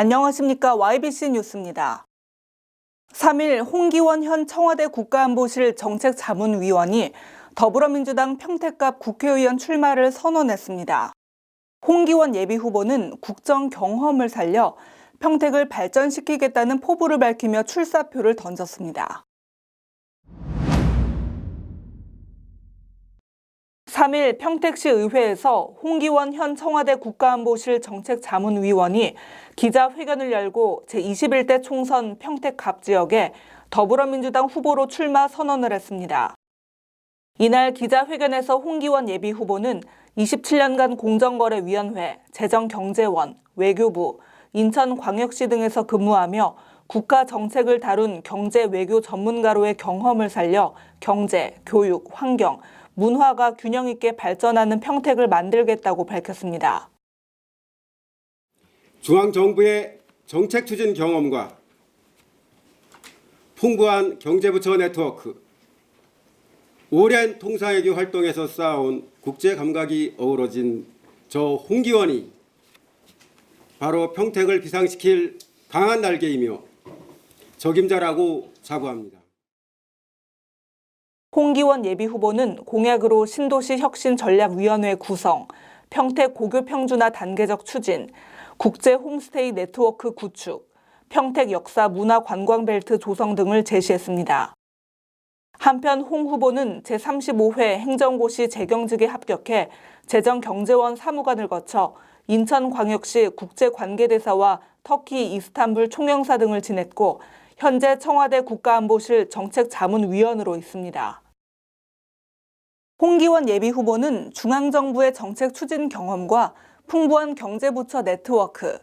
안녕하십니까. YBC 뉴스입니다. 3일 홍기원 현 청와대 국가안보실 정책자문위원이 더불어민주당 평택갑 국회의원 출마를 선언했습니다. 홍기원 예비 후보는 국정 경험을 살려 평택을 발전시키겠다는 포부를 밝히며 출사표를 던졌습니다. 3일 평택시 의회에서 홍기원 현 청와대 국가안보실 정책자문위원이 기자회견을 열고 제21대 총선 평택 갑 지역에 더불어민주당 후보로 출마 선언을 했습니다. 이날 기자회견에서 홍기원 예비 후보는 27년간 공정거래위원회, 재정경제원, 외교부, 인천광역시 등에서 근무하며 국가 정책을 다룬 경제 외교 전문가로의 경험을 살려 경제, 교육, 환경, 문화가 균형 있게 발전하는 평택을 만들겠다고 밝혔습니다. 중앙 정부의 정책 추진 경험과 풍부한 경제부처 네트워크, 오랜 통상외교 활동에서 쌓아온 국제 감각이 어우러진 저 홍기원이 바로 평택을 비상시킬 강한 날개이며 적임자라고 자부합니다. 홍기원 예비후보는 공약으로 신도시 혁신 전략위원회 구성, 평택 고교 평준화 단계적 추진, 국제 홈스테이 네트워크 구축, 평택 역사 문화 관광 벨트 조성 등을 제시했습니다. 한편 홍 후보는 제35회 행정고시 재경직에 합격해 재정경제원 사무관을 거쳐 인천광역시 국제관계대사와 터키 이스탄불 총영사 등을 지냈고 현재 청와대 국가안보실 정책자문위원으로 있습니다. 홍기원 예비 후보는 중앙정부의 정책 추진 경험과 풍부한 경제부처 네트워크,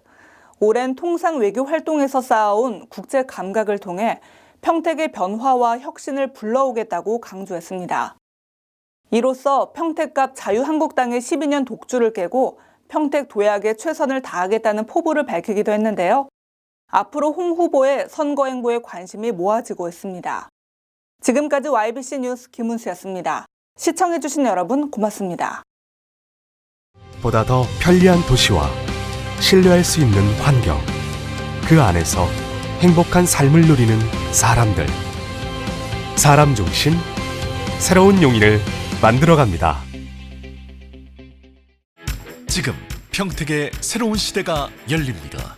오랜 통상 외교 활동에서 쌓아온 국제 감각을 통해 평택의 변화와 혁신을 불러오겠다고 강조했습니다. 이로써 평택갑 자유한국당의 12년 독주를 깨고 평택 도약에 최선을 다하겠다는 포부를 밝히기도 했는데요. 앞으로 홍 후보의 선거 행보에 관심이 모아지고 있습니다. 지금까지 YBC 뉴스 김은수였습니다. 시청해주신 여러분 고맙습니다. 보다 더 편리한 도시와 신뢰할 수 있는 환경, 그 안에서 행복한 삶을 누리는 사람들. 사람 중심, 새로운 용인을 만들어갑니다. 지금 평택의 새로운 시대가 열립니다.